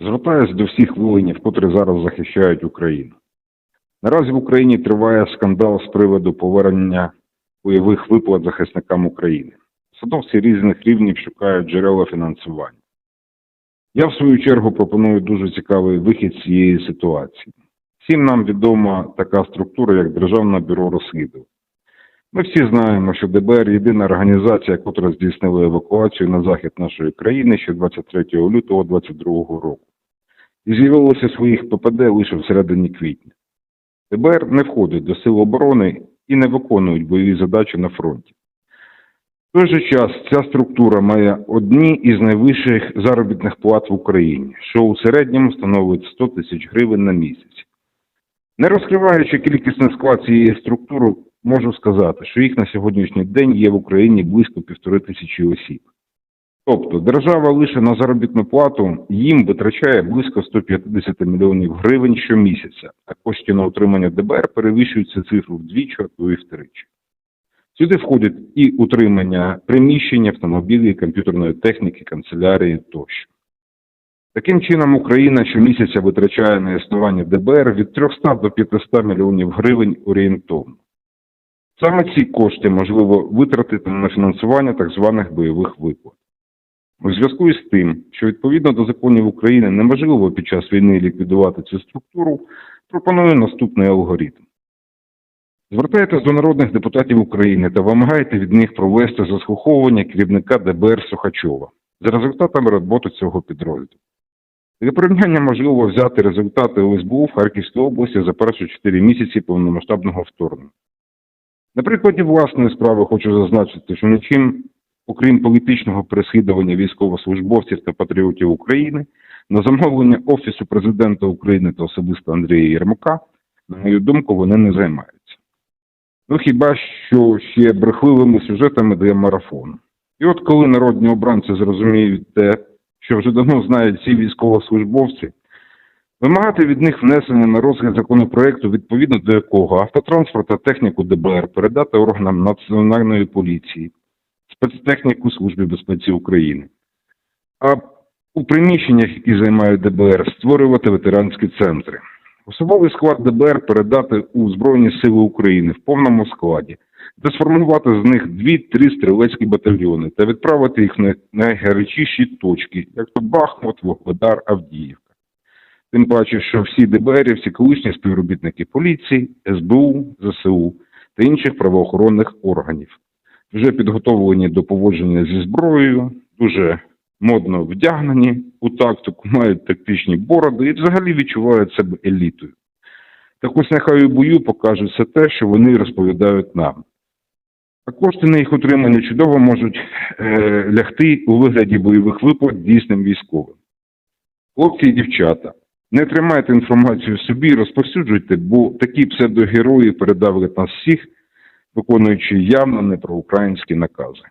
Звертаюся до всіх воїнів, котрі зараз захищають Україну. Наразі в Україні триває скандал з приводу повернення бойових виплат захисникам України. Садовці різних рівнів шукають джерела фінансування. Я, в свою чергу, пропоную дуже цікавий вихід з цієї ситуації. Всім нам відома така структура, як Державне бюро розслідувань. Ми всі знаємо, що ДБР єдина організація, яка здійснила евакуацію на захід нашої країни ще 23 лютого 2022 року. І з'явилося своїх ППД лише в середині квітня. ДБР не входить до сил оборони і не виконують бойові задачі на фронті. В той же час ця структура має одні із найвищих заробітних плат в Україні, що у середньому становить 100 тисяч гривень на місяць. Не розкриваючи кількісний склад цієї структури, можу сказати, що їх на сьогоднішній день є в Україні близько півтори тисячі осіб. Тобто держава лише на заробітну плату їм витрачає близько 150 мільйонів гривень щомісяця, а кошти на утримання ДБР перевищують цю цифру вдвічі, а то і втричі. Сюди входять і утримання приміщень, автомобілів, комп'ютерної техніки, канцелярії тощо. Таким чином, Україна щомісяця витрачає на існування ДБР від 300 до 500 мільйонів гривень орієнтовно. Саме ці кошти можливо витратити на фінансування так званих бойових виплат. У зв'язку із тим, що відповідно до законів України неможливо під час війни ліквідувати цю структуру, пропоную наступний алгоритм. Звертайтесь до народних депутатів України та вимагайте від них провести заслуховування керівника ДБР Сухачова за результатами роботи цього підрозділу. Для порівняння можливо взяти результати ОСБУ в Харківській області за перші 4 місяці повномасштабного вторгнення. На прикладі власної справи хочу зазначити, що нічим, окрім політичного переслідування військовослужбовців та патріотів України, на замовлення Офісу президента України та особисто Андрія Єрмака, на мою думку, вони не займаються. Ну хіба що ще брехливими сюжетами для марафону. І от коли народні обранці зрозуміють те, що вже давно знають ці військовослужбовці, вимагати від них внесення на розгляд законопроекту, відповідно до якого автотранспорт та техніку ДБР передати органам Національної поліції, спецтехніку Служби безпеці України. А у приміщеннях, які займають ДБР, створювати ветеранські центри. Особовий склад ДБР передати у Збройні Сили України в повному складі, та сформувати з них 2-3 стрілецькі батальйони та відправити їх на найгарячіші точки, як то Бахмут, Вугледар, Авдіївка. Тим паче, що всі ДБРівці колишні співробітники поліції, СБУ, ЗСУ та інших правоохоронних органів, вже підготовлені до поводження зі зброєю, дуже модно вдягнені у тактику, мають тактичні бороди і взагалі відчувають себе елітою. Так ось нехай у бою покажуть все те, що вони розповідають нам. А кошти на їх утримання чудово можуть е, лягти у вигляді бойових виплат дійсним військовим. Хлопці і дівчата, не тримайте інформацію собі, розповсюджуйте, бо такі псевдогерої передавлять нас всіх, виконуючи явно непроукраїнські накази.